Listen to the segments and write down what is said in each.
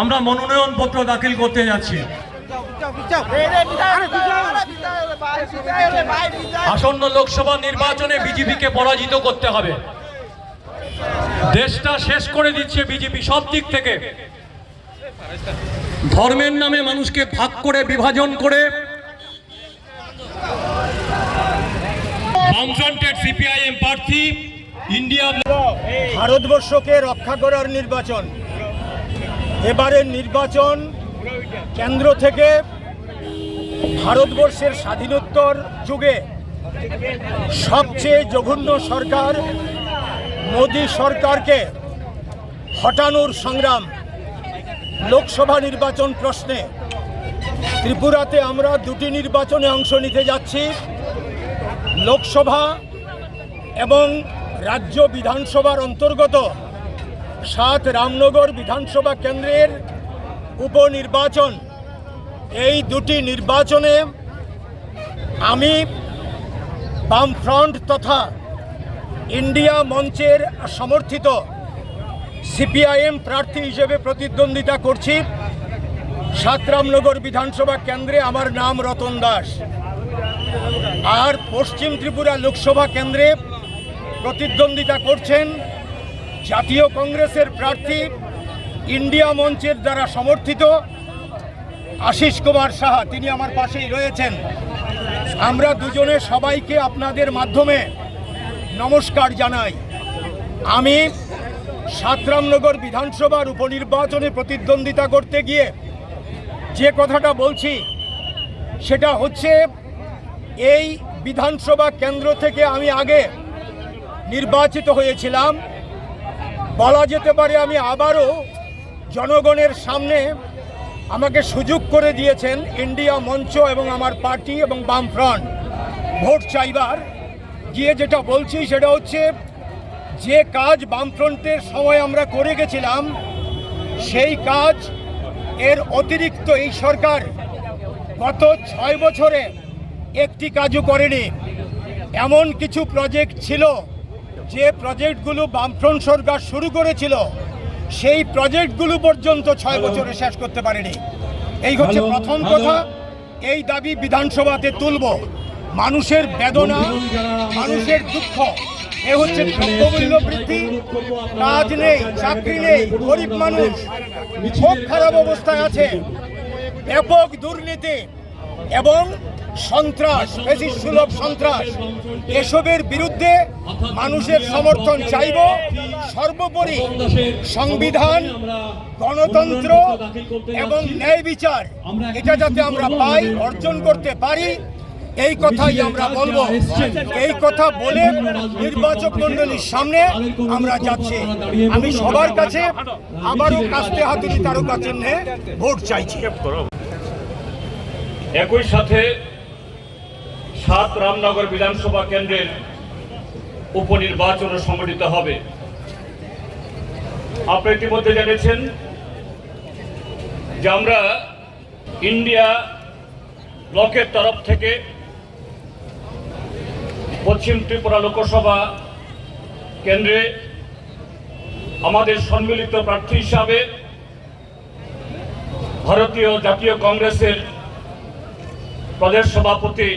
আমরা মনোনয়ন পত্র দাখিল করতে যাচ্ছি। আসন্ন লোকসভা নির্বাচনে বিজেপিকে পরাজিত করতে হবে। দেশটা শেষ করে দিচ্ছে বিজেপি সব দিক থেকে। ধর্মের নামে মানুষকে ভাগ করে বিভাজন করে। বামফ্রন্টের সিপিআইএম প্রার্থী ইন্ডিয়া ভারতবর্ষকে রক্ষা করার নির্বাচন। এবারের নির্বাচন কেন্দ্র থেকে ভারতবর্ষের স্বাধীনোত্তর যুগে সবচেয়ে জঘন্য সরকার মোদী সরকারকে হটানোর সংগ্রাম লোকসভা নির্বাচন প্রশ্নে। ত্রিপুরাতে আমরা দুটি নির্বাচনে অংশ নিতে যাচ্ছি। লোকসভা এবং রাজ্য বিধানসভার অন্তর্গত সাত রামনগর বিধানসভা কেন্দ্রের উপনির্বাচন। এই দুটি নির্বাচনে আমি বামফ্রন্ট তথা ইন্ডিয়া মঞ্চের সমর্থিত সিপিআইএম প্রার্থী হিসেবে প্রতিদ্বন্দ্বিতা করছি। সাত রামনগর বিধানসভা কেন্দ্রে আমার নাম রতন দাস। আর পশ্চিম ত্রিপুরা লোকসভা কেন্দ্রে প্রতিদ্বন্দ্বিতা করছেন জাতীয় কংগ্রেসের প্রার্থী ইন্ডিয়া মঞ্চের দ্বারা সমর্থিত আশিস কুমার সাহা, তিনি আমার পাশেই রয়েছেন। আমরা দুজনে সবাইকে আপনাদের মাধ্যমে নমস্কার জানাই। আমি সাতরামনগর বিধানসভার উপনির্বাচনে প্রতিদ্বন্দ্বিতা করতে গিয়ে যে কথাটা বলছি, সেটা হচ্ছে এই বিধানসভা কেন্দ্র থেকে আমি আগে নির্বাচিত হয়েছিলাম। বলা যেতে পারে আমি আবারও জনগণের সামনে আমাকে সুযোগ করে দিয়েছেন ইন্ডিয়া মঞ্চ এবং আমার পার্টি এবং বামফ্রন্ট। ভোট চাইবার। গিয়ে যেটা বলছি সেটা হচ্ছে, যে কাজ বামফ্রন্টের সময় আমরা করে গেছিলাম, সেই কাজ এর অতিরিক্ত এই সরকার গত ছয় বছরে একটি কাজও করেনি। এমন কিছু প্রজেক্ট ছিল যে প্রজেক্টগুলো বামফ্রন্ট সরকার শুরু করেছিল সেই প্রজেক্টগুলো পর্যন্ত ছয় বছরে শেষ করতে পারেনি। এই হচ্ছে প্রথম। কথা এই দাবি বিধানসভাতে তুলব। মানুষের বেদনা মানুষের দুঃখ এ হচ্ছে দ্রব্যমূল্য বৃদ্ধি কাজ নেই চাকরি নেই গরিব মানুষ। খুব খারাপ অবস্থায় আছে। ব্যাপক দুর্নীতি এবং সন্ত্রাস, বেশি সুলভ সন্ত্রাস। এসবের বিরুদ্ধে মানুষের সমর্থন চাইব। সর্বোপরি সংবিধান, গণতন্ত্র এবং ন্যায় বিচার। এটা যাতে আমরা পাই, অর্জন করতে পারি, এই কথাই আমরা বলব। এই কথা বলে নির্বাচক মন্ডলীর সামনে আমরা যাচ্ছি। আমি সবার কাছে আবারও কাস্তে হাতুড়ি তারকা চিহ্নে ভোট চাইছি। একই সাথে সাত রামনগর বিধানসভা কেন্দ্রের উপনির্বাচনও সংগঠিত হবে। আপনি ইতিমধ্যে জেনেছেন যে আমরা ইন্ডিয়া ব্লকের তরফ থেকে পশ্চিম ত্রিপুরা লোকসভা কেন্দ্রে আমাদের সম্মিলিত প্রার্থী হিসাবে ভারতীয় জাতীয় কংগ্রেসের প্রদেশ সভাপতি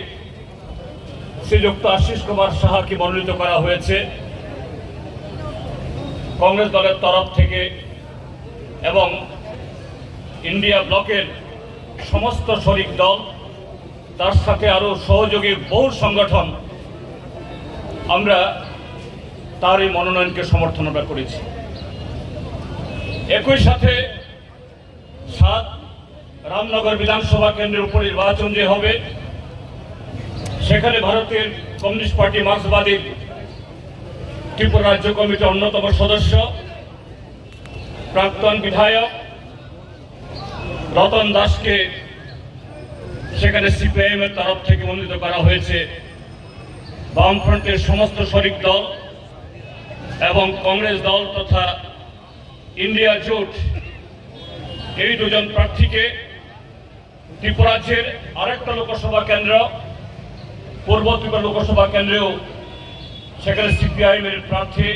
শ্রীযুক্ত আশিস কুমার সাহাকে মনোনীত করা হয়েছে। কংগ্রেস দলের তরফ থেকে এবং ইন্ডিয়া ব্লকের সমস্ত শরিক দল, তার সাথে আরও সহযোগী বহু সংগঠন আমরা তার এই মনোনয়নকে সমর্থন আমরা করেছি। একই সাথে সাত রামনগর বিধানসভা কেন্দ্রের উপর নির্বাচন যে হবে সেখানে ভারতের কমিউনিস্ট পার্টি মার্ক্সবাদী ত্রিপুরা রাজ্য কমিটির অন্যতম সদস্য, প্রাক্তন বিধায়ক রতন দাসকে সেখানে সিপিআইএম এর তরফ থেকে মনোনীত করা হয়েছে। বামফ্রন্টের সমস্ত শরিক দল এবং কংগ্রেস দল তথা ইন্ডিয়া জোট, এই দুজন প্রার্থীকে ত্রিপুরাজ্যের আরেকটা লোকসভা কেন্দ্র পূর্ব ত্রিপুরা লোকসভা কেন্দ্রেও সেখানে সিপিআইএম এর প্রার্থী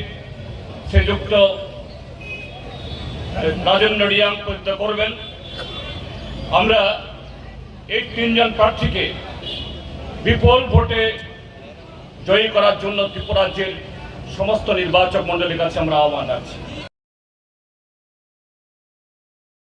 শ্রীযুক্ত রাজেন্দ্র রিয়াং প্রতিষ্ঠা করবেন। আমরা এই তিনজন প্রার্থীকে বিপুল ভোটে জয়ী করার জন্য ত্রিপুরাজ্যের সমস্ত নির্বাচক মণ্ডলীর কাছে আমরা আহ্বান রাখছি